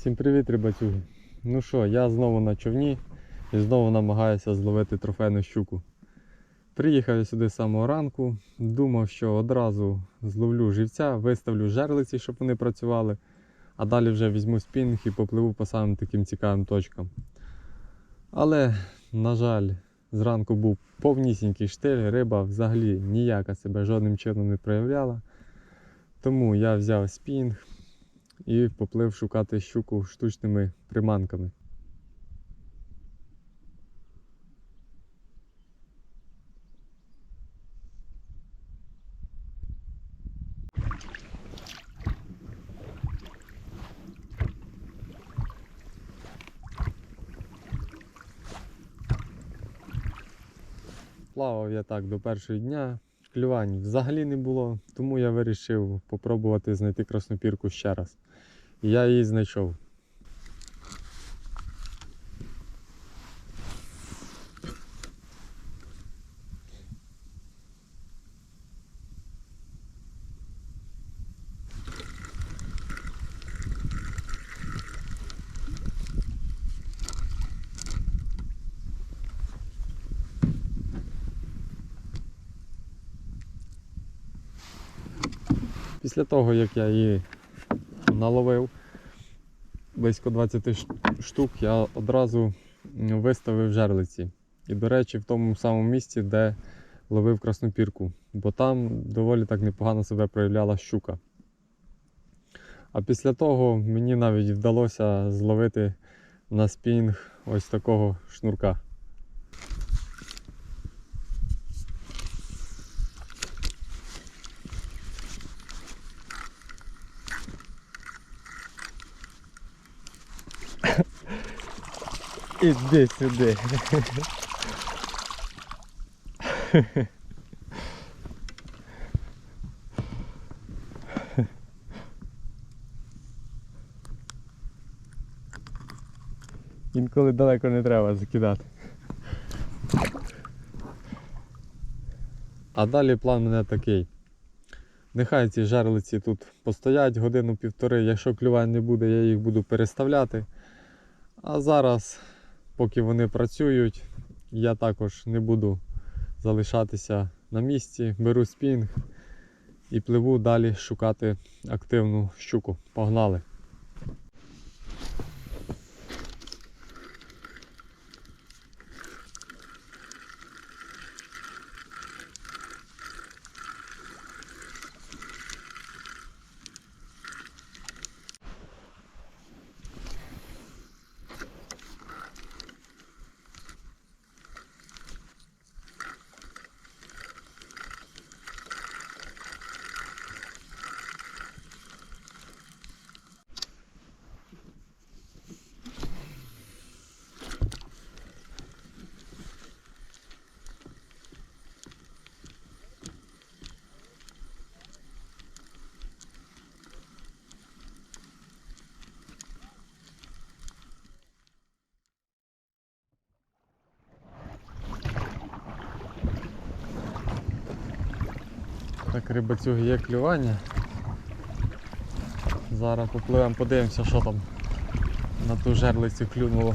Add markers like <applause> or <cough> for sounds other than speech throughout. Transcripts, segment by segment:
Всім привіт, рибацюги. Ну що, я знову на човні і знову намагаюся зловити трофейну щуку. Приїхав я сюди з самого ранку, думав, що одразу зловлю живця, виставлю жерлиці, щоб вони працювали, а далі вже візьму спінг і попливу по самим таким цікавим точкам. Але, на жаль, зранку був повнісінький штиль, риба взагалі ніяка себе жодним чином не проявляла. Тому я взяв спінг, і поплив шукати щуку штучними приманками. Плавав я так до першого дня, клювань взагалі не було, тому я вирішив попробувати знайти краснопірку ще раз. Я її знайшов. Після того, як я її наловив близько 20 штук, я одразу виставив жерлиці. І, до речі, в тому самому місці, де ловив краснопірку, бо там доволі так непогано себе проявляла щука. А після того мені навіть вдалося зловити на спінг ось такого шнурка. Іди сюди. Інколи далеко не треба закидати. А далі план мене такий. Нехай ці жерлиці тут постоять годину-півтори, якщо клювань не буде, я їх буду переставляти. А зараз, поки вони працюють, я також не буду залишатися на місці, беру спінг і пливу далі шукати активну щуку. Погнали! Так, рибацюги є клювання. Зараз попливемо, подивимося, що там на ту жерлицю клюнуло.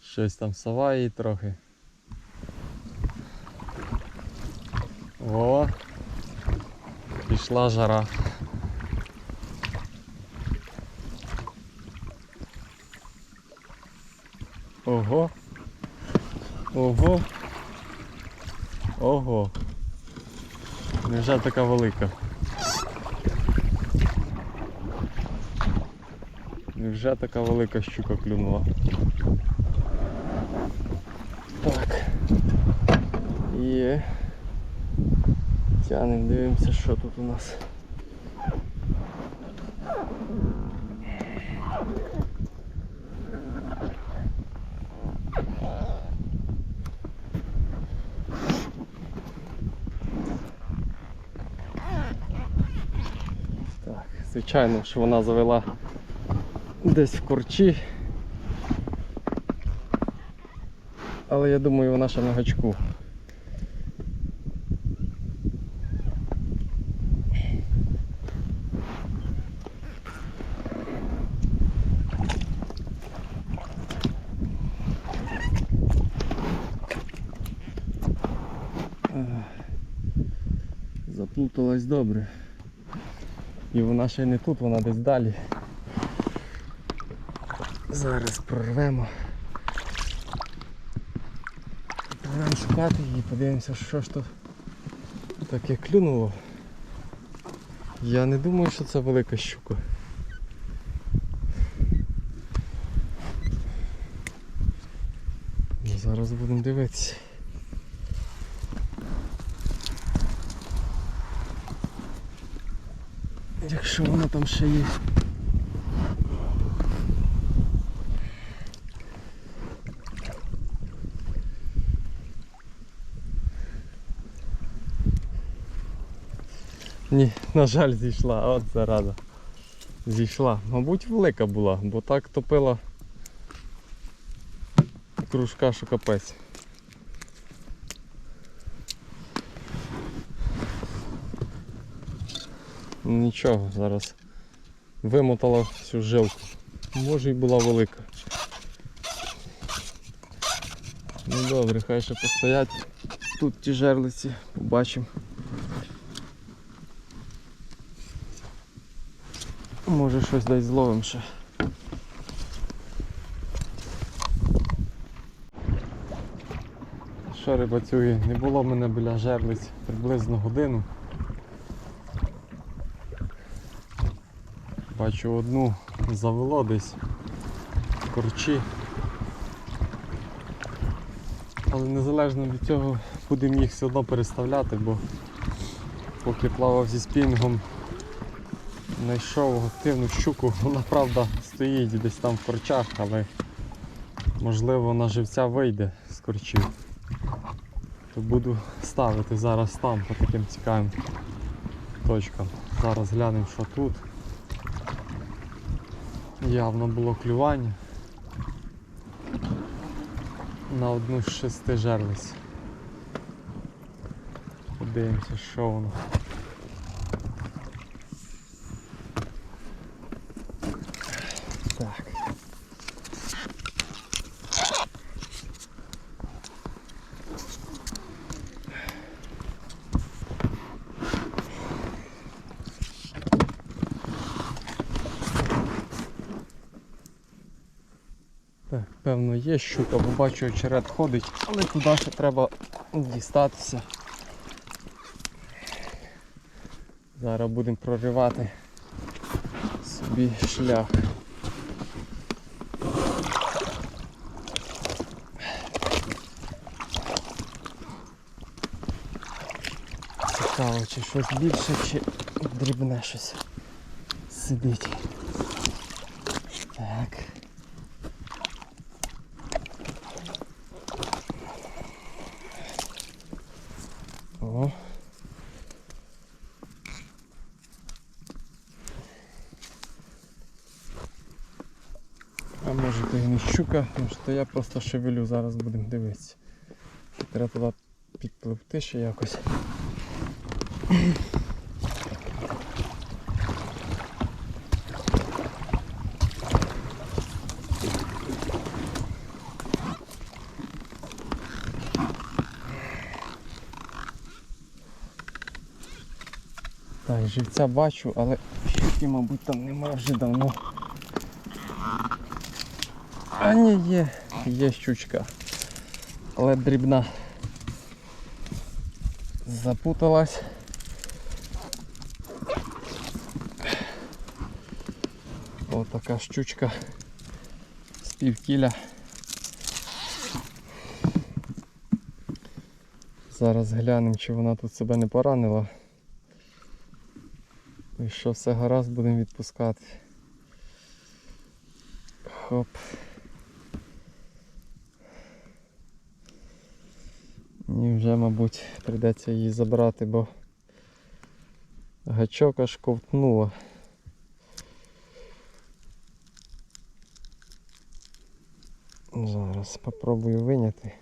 Щось там саває трохи. О! Пішла жара. Ого. Ого. Ого. Невже така велика? Невже така велика щука клюнула? Так. Є. Тянем, дивимося, що тут у нас. Так, звичайно, що вона завела десь в корчі. але я думаю, вона ще на гачку. Ах, Заплуталась добре. І вона ще не тут, вона десь далі. Зараз прорвемо. Будемо шукати її, подивимося, що ж тут таке клюнуло. Я не думаю, що це велика щука. Ну, Зараз будемо дивитися. Якщо вона там ще є. Ні, на жаль, зійшла, от зараза. Зійшла. Мабуть, велика була, бо так топила кружка, що капець. Нічого, зараз вимотала всю жилку. Може і була велика. Ну добре, хай ще постоять. Тут ті жерлиці, побачимо. Може щось десь зловим ще. Що рибацюги, не було мене біля жерлиць приблизно годину. Бачу одну завело десь корчі. Але незалежно від цього будемо їх все одно переставляти, бо поки плавав зі спінгом знайшов активну щуку, вона правда стоїть десь там в корчах, але можливо на живця вийде з корчів. То буду ставити зараз там по таким цікавим точкам. Зараз глянемо що тут. Явно було клювання на одну з шести жерлиць. Подивимося, що воно. Так. Так, певно є щука, бо бачу очерет ходить, але туди ще треба дістатися. Зараз будемо проривати собі шлях. Цікаво, чи щось більше, чи дрібне щось сидить. Так. О. А може то і не щука, тому що я просто шевелю, зараз будемо дивитися. Треба туди підпливти ще якось. Так, живця бачу, але щуки, мабуть, там немає вже давно. А ні, є, є щучка. Але дрібна. Запуталась. Ось така щучка з півкіля. Зараз глянемо, чи вона тут себе не поранила. І що все гаразд, будемо відпускати. Хоп. І вже, мабуть, прийдеться її забрати, бо гачок аж ковтнуло. Зараз попробую виняти.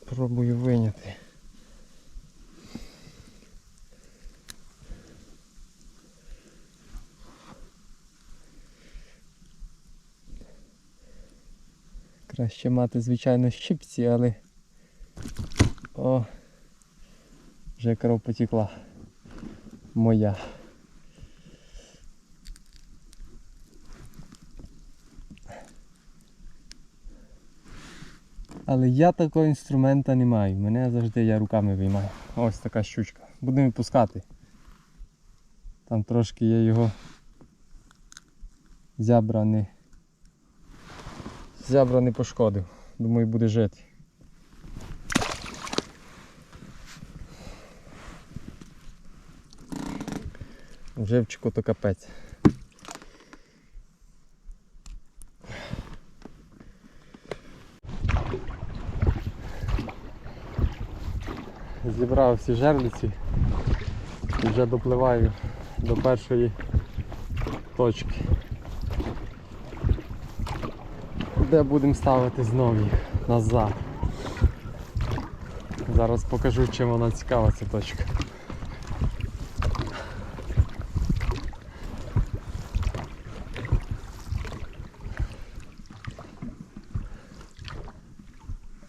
Попробую виняти. Прийняти. Краще мати, звичайно, щипці, але. О, вже кров потекла. Моя. Але я такого інструмента не маю. Мене завжди я руками виймаю. Ось така щучка. Будемо відпускати. Там трошки є його зябра. Зябра не пошкодив. Думаю, буде жити. Живчику то капець. Зібрав всі жерлиці і вже допливаю до першої точки. Де будемо ставити знову їх назад. Зараз покажу чим вона цікава ця точка.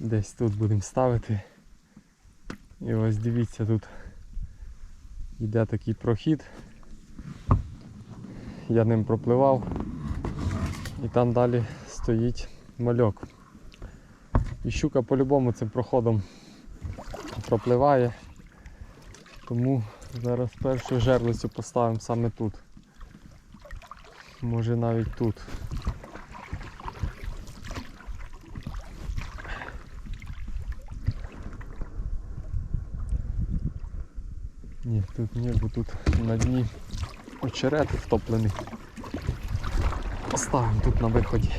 Десь тут будемо ставити. І ось дивіться, тут йде такий прохід. Я ним пропливав. І там далі стоїть мальок. І щука по-любому цим проходом пропливає. Тому зараз першу жерлицю поставимо саме тут. Може навіть тут. Ні, тут ні, бо тут на дні очерет втоплений. Поставимо тут на виході.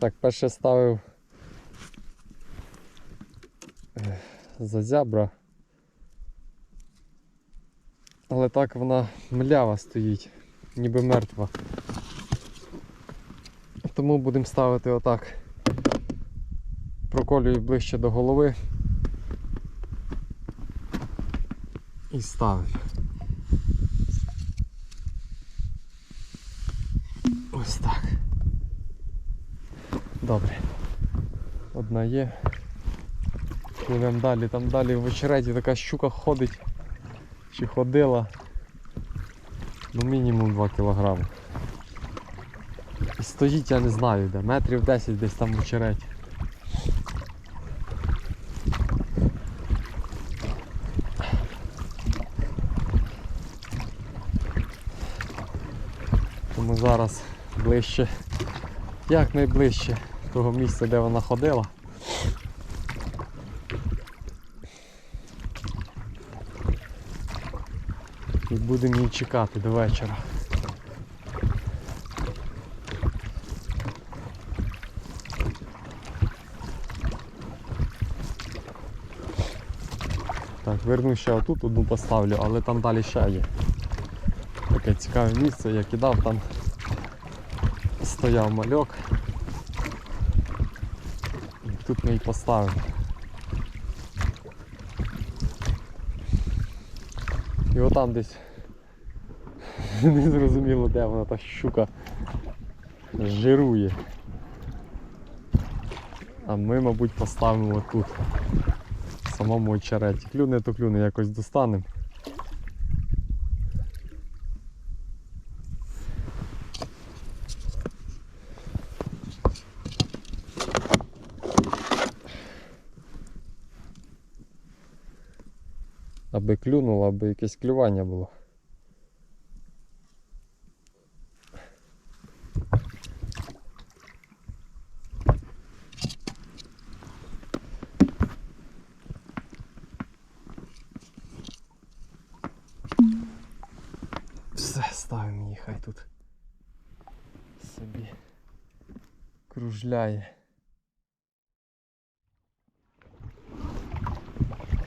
Так, перше ставив е, за зябра. Але так вона млява стоїть, ніби мертва. Тому будемо ставити отак. Проколюю ближче до голови і ставимо. Ось так. Добре. Одна є. Пливемо далі, там далі в очереті така щука ходить. Чи ходила. Ну мінімум 2 кілограми. І стоїть, я не знаю де, метрів 10 десь там в очереті. Тому зараз ближче, як найближче того місця, де вона ходила. І будемо її чекати до вечора. Так, верну ще отут одну поставлю, але там далі ще є. Таке цікаве місце, я кидав, там стояв мальок. І тут ми її поставимо. І отам десь <laughs> не зрозуміло де вона та щука жирує. А ми, мабуть, поставимо тут, самому очереті. Клюне, то клюне, якось достанемо. Аби клюнуло, аби якесь клювання було. Все, ставимо її, хай тут собі кружляє.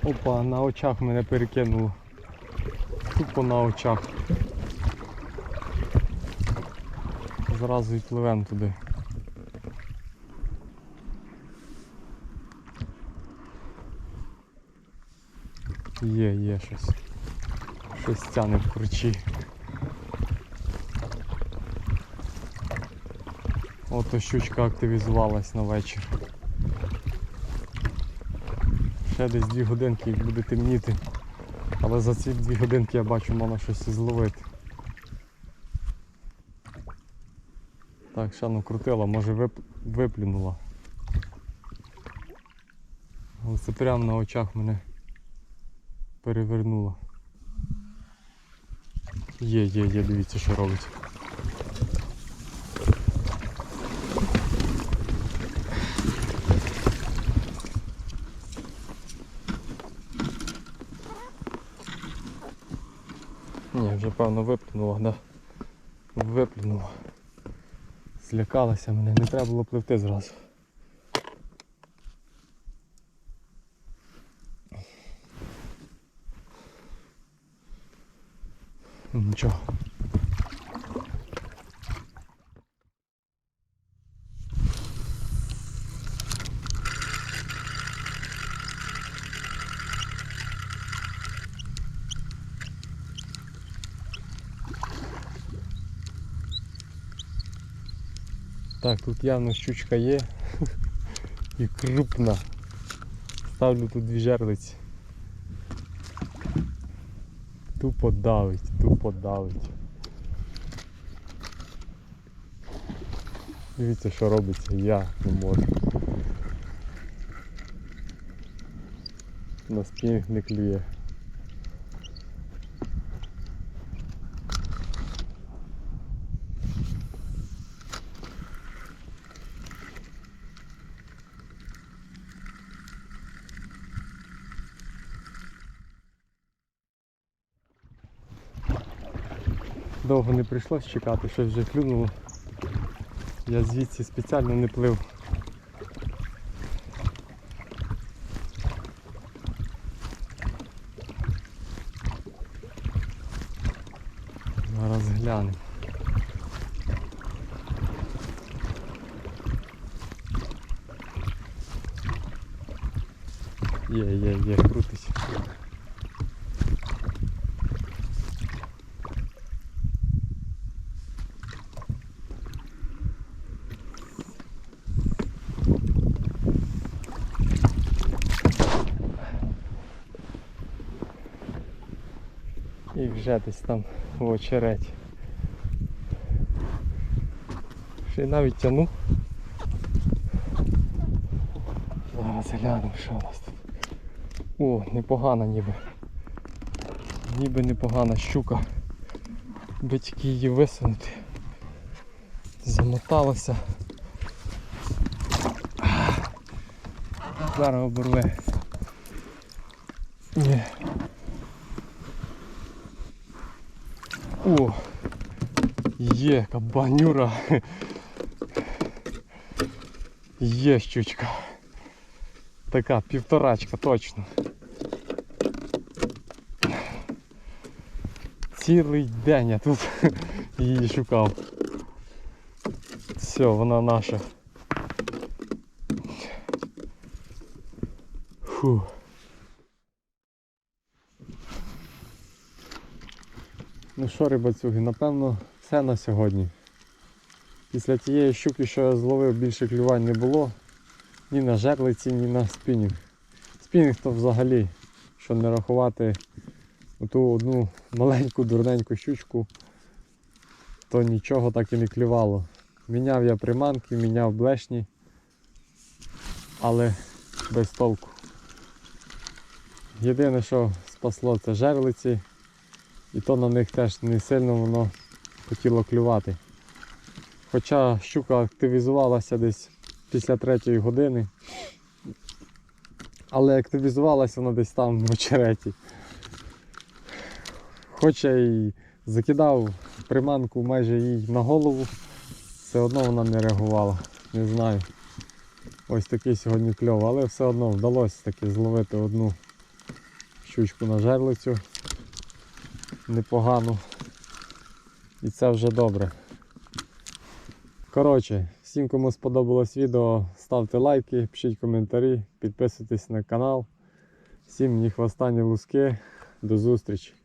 Опа, на очах мене перекинуло. тупо на очах. Зразу і пливемо туди. Є, є щось. Щось тяне в кручі. Ото щучка активізувалась на вечір. Ще десь дві годинки і буде темніти. Але за ці дві годинки я бачу, можна щось зловити. Так, ще крутила, може вип... виплюнула. Але це прямо на очах мене перевернуло. Є, є, є, дивіться, що робить. Ні, вже певно виплюнула, да? Виплюнула. Злякалася мене, не треба було пливти зразу. Нічого. Так, тут явно щучка є <laughs> і крупна. Ставлю тут дві жерлиці. Тупо давить, тупо давить. Дивіться, що робиться, я не можу. На спінг не клює. Довго не прийшлось чекати, щось вже клюнуло. Я звідси спеціально не плив. Зараз глянемо. Є, є, є, крутись. Десь там в очереті. Ще й навіть тяну. Зараз глянемо, що у нас тут. О, непогана ніби. Ніби непогана щука. Би тільки її висунути. Замоталася. Зараз оборве. Ні. О! Є кабанюра. Є щучка. Така півторачка точно. Цілий день я тут її шукав. Все, вона наша. Фу. Ну що, рибацюги, напевно, все на сьогодні. Після тієї щуки, що я зловив, більше клювань не було. Ні на жерлиці, ні на спінінг. Спінінг то взагалі, що не рахувати ту одну маленьку дурненьку щучку, то нічого так і не клювало. Міняв я приманки, міняв блешні, але без толку. Єдине, що спасло, це жерлиці. І то на них теж не сильно воно хотіло клювати. Хоча щука активізувалася десь після третьої години. Але активізувалася вона десь там в очереті. Хоча й закидав приманку майже їй на голову, все одно вона не реагувала. Не знаю. Ось такий сьогодні кльов, але все одно вдалося таки зловити одну щучку на жерлицю. Непогану. І це вже добре. Коротше, всім, кому сподобалось відео, ставте лайки, пишіть коментарі, підписуйтесь на канал. Всім ні хвоста, луски. До зустрічі!